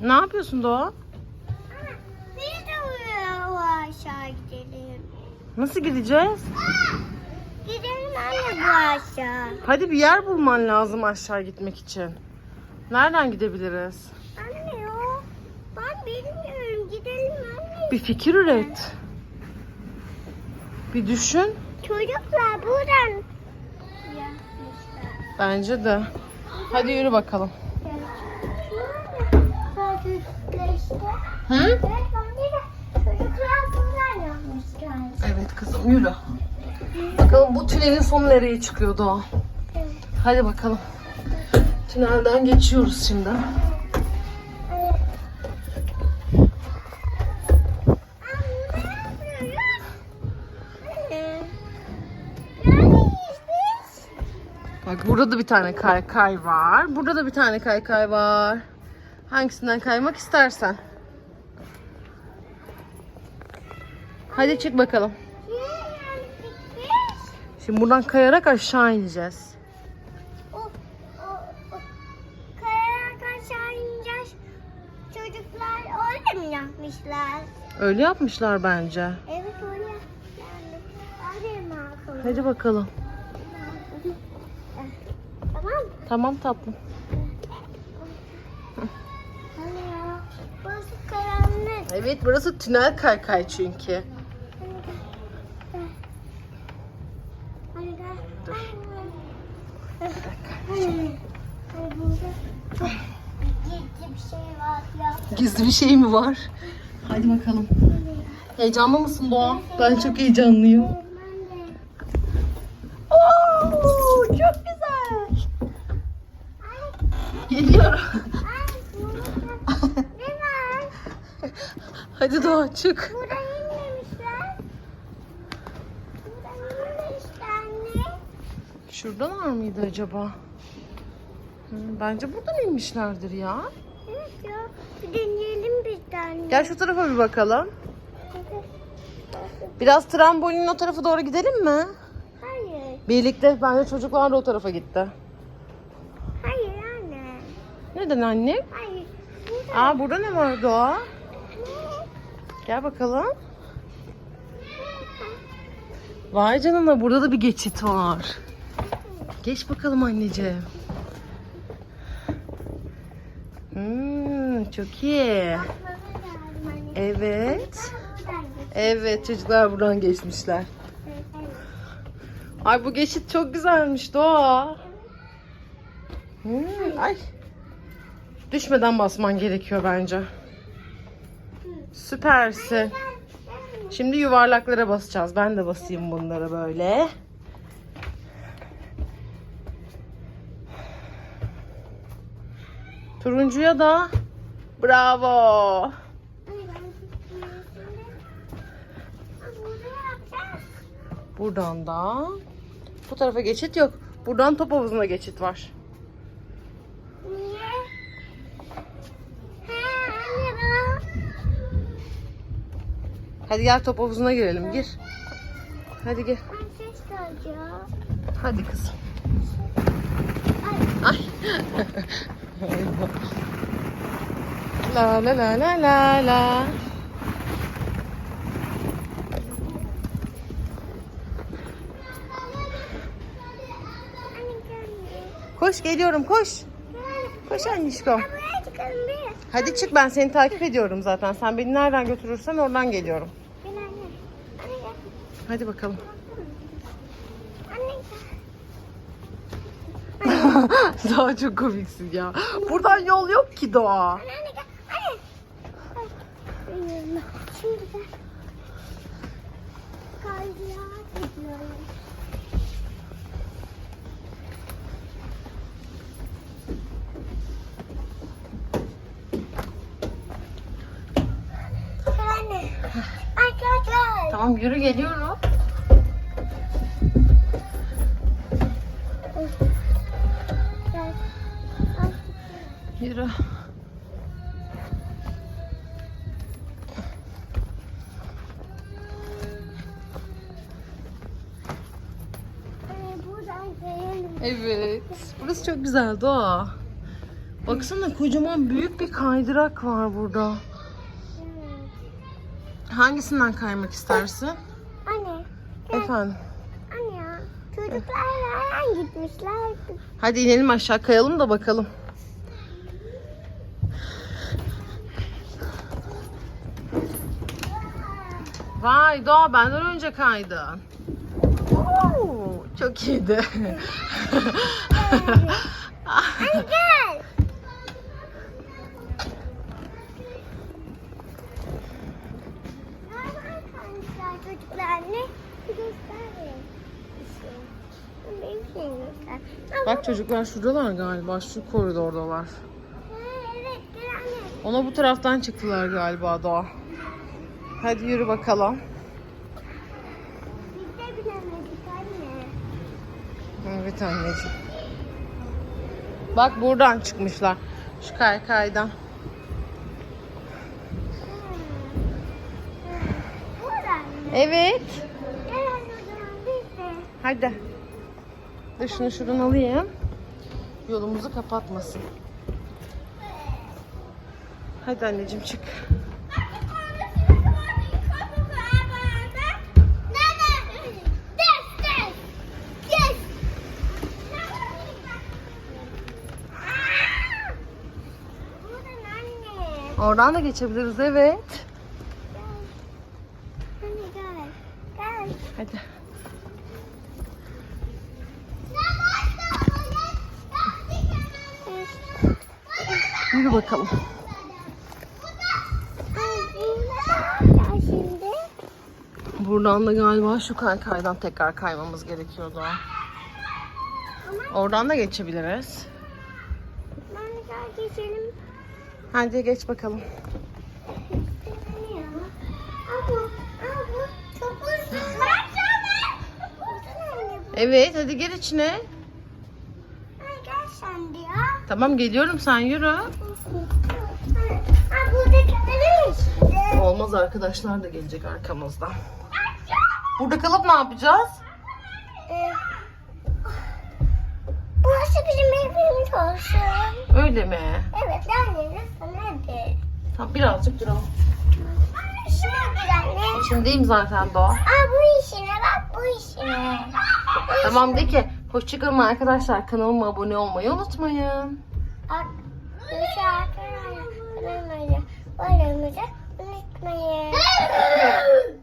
Ne yapıyorsun Doğa? Biz de o aşağı gidelim. Nasıl gideceğiz? Gidelim anne bu aşağı. Hadi bir yer bulman lazım aşağı gitmek için. Nereden gidebiliriz? Anne o. Ben bilmiyorum. Gidelim anne. Bir fikir üret. Bir düşün. Çocuklar buradan. Yapmışlar. Bence de. Hadi yürü bakalım. Hı? Evet kızım yürü. Bakalım bu tünelin sonu nereye çıkıyor Doğa? Hadi bakalım. Tünelden geçiyoruz şimdi. Bak burada da bir tane kaykay var. Burada da bir tane kaykay var. Hangisinden kaymak istersen. Hadi çık bakalım. Şimdi buradan kayarak aşağı ineceğiz. Kayarak aşağı ineceğiz. Çocuklar öyle mi yapmışlar? Öyle yapmışlar bence. Evet öyle yapmışlar. Hadi bakalım. Tamam? Tamam tatlım. Evet burası tünel kaykay çünkü. Dur. Gizli bir şey var ya. Gizli bir şey mi var? Hadi bakalım. Heyecanlı mısın Doğa? Ben çok heyecanlıyım. Oo, çok güzel. Geliyorum. ay, burada ne var? Hadi Doğa çık. Burada inmemişler. Burada inmemişler anne. Şuradan var mıydı acaba? Hı, Bence buradan inmişlerdir ya. Evet ya. Bir deneyelim bir tane. Gel şu tarafa bir bakalım. Biraz trambolinin o tarafa doğru gidelim mi? Hayır. Birlikte bence çocuklar da o tarafa gitti. Hayır anne. Neden anne? Hayır. Burada. Aa burada ne var Doğa? Gel bakalım. Vay canına burada da bir geçit var. Geç bakalım anneciğim. Hmm, çok iyi. Evet. Evet çocuklar buradan geçmişler. Ay bu geçit çok güzelmiş Doğa. Hmm, ay. Düşmeden basman gerekiyor bence. Süpersin. Şimdi yuvarlaklara basacağız. Ben de basayım bunlara böyle. Turuncuya da bravo. Buradan da bu tarafa geçit yok. Buradan top havuzuna geçit var. Hadi gel top havuzuna girelim. Gir. Hadi çalacağım. Hadi kızım. Ay. La la la la la la. Koş geliyorum koş. Gel. Koş annişkom. Buraya çıkalım. Hadi çık ben seni takip ediyorum zaten. Sen beni nereden götürürsen oradan geliyorum. Gel anne. Anne gel. Hadi bakalım. Anne. Doğa çok komiksin ya. Buradan yol yok ki Doğa. Anne anne. Anne. Şimdi gel. Kaydırağa gidiyorum. Anne. Arkadaşlar. Tamam yürü geliyorum. Gel. Yürü. Evet. Burası çok güzel Doğa. Baksana kocaman büyük bir kaydırak var burada. Hangisinden kaymak istersin? Anne, Efendim. anne ya. Çocuklar nereden gitmişler? Hadi inelim aşağı kayalım da bakalım. Vay Doğa benden önce kaydın. Oo, çok iyiydi. Anne gel. Bak çocuklar şuradalar galiba. Şu koridordalar. Ona bu taraftan çıktılar galiba Doğa. Hadi yürü bakalım. Evet anneciğim. Bak buradan çıkmışlar. Şu kaykaydan. Evet. Hadi. Dur şunu şuradan alayım. Yolumuzu kapatmasın. Hadi anneciğim çık. Oradan da geçebiliriz evet. Yürü bakalım. Buradan da galiba şu kaykaydan tekrar kaymamız gerekiyordu. Oradan da geçebiliriz. ben geçelim. Hadi geç bakalım. Evet hadi gel içine. Ay gel sen ya. Tamam geliyorum sen yürü. Olmaz arkadaşlar da gelecek arkamızdan. Burada kalıp ne yapacağız? Ee, burası bizim evimiz olsun. Öyle mi? Evet anne sana hadi. Tamam birazcık duralım. İşine anne. Zaten Doğa. Aa bu işine bak bu işine. Tamam de ki hoşçakalın arkadaşlar. Kanalıma abone olmayı unutmayın. Bak bu şarkılarla kanalımızı, oyunumuzu unutmayın. 妈耶。